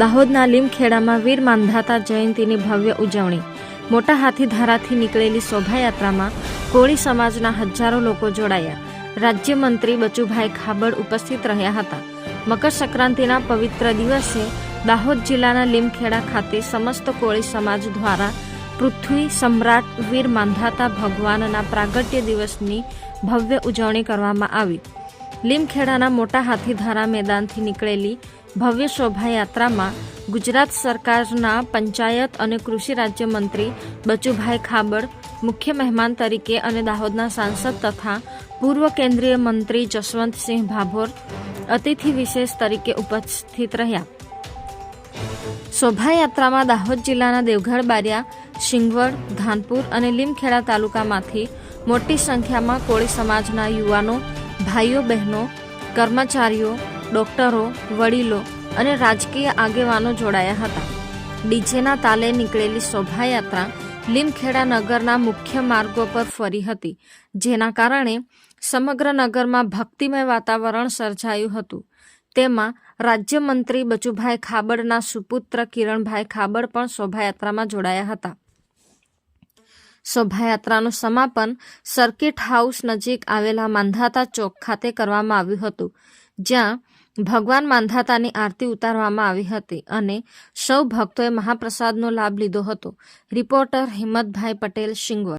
દાહોદના લીમખેડામાં વીર માંધાતા જયંતીની ભવ્ય ઉજવણી. મોટા હાથીધારાથી નીકળેલી શોભાયાત્રામાં કોળી સમાજના હજારો લોકો જોડાયા. રાજ્યમંત્રી બચુભાઈ ખાબડ ઉપસ્થિત રહ્યા હતા. મકર સંક્રાંતિના પવિત્ર દિવસે દાહોદ જિલ્લાના લીમખેડા ખાતે સમસ્ત કોળી સમાજ દ્વારા પૃથ્વી સમ્રાટ વીર માંધાતા ભગવાનના પ્રાગટ્ય દિવસની ભવ્ય ઉજવણી કરવામાં આવી. લીમખેડાના મોટા હાથીધારા મેદાનથી નીકળેલી ભવ્ય શોભાયાત્રામાં ગુજરાત સરકારના પંચાયત અને કૃષિ રાજ્યમંત્રી બચુભાઈ ખાબડ, મુખ્ય મહેમાન તરીકે અને દાહોદના સાંસદ તથા પૂર્વ કેન્દ્રીય મંત્રી જસવંતસિંહ ભાભોર અતિથિ વિશેષ તરીકે ઉપસ્થિત રહ્યા. શોભાયાત્રામાં દાહોદ જિલ્લાના દેવગઢ બારિયા, શિંગવડ, ધાનપુર અને લીમખેડા તાલુકામાંથી મોટી સંખ્યામાં કોળી સમાજના યુવાનો, ભાઈઓ બહેનો, કર્મચારીઓ ડોક્ટરો, વડીલો અને રાજકીય આગેવાનો જોડાયા હતા. ડીજેના તાલે નીકળેલી શોભાયાત્રા લીમખેડા નગરના મુખ્ય માર્ગો પર ફરી હતી, જેના કારણે સમગ્ર નગરમાં ભક્તિમય વાતાવરણ સર્જાયું હતું. તેમાં રાજ્યમંત્રી બચુભાઈ ખાબડના સુપુત્ર કિરણભાઈ ખાબડ પણ શોભાયાત્રામાં જોડાયા હતા. શોભાયાત્રાનું સમાપન સર્કિટ હાઉસ નજીક આવેલા માંધાતા ચોક ખાતે કરવામાં આવ્યું હતું જ્યાં ભગવાન માંધાતાની આરતી ઉતારવામાં આવી હતી અને સૌ ભક્તોએ મહાપ્રસાદનો લાભ લીધો હતો. રિપોર્ટર હિંમતભાઈ પટેલ શિંગવડ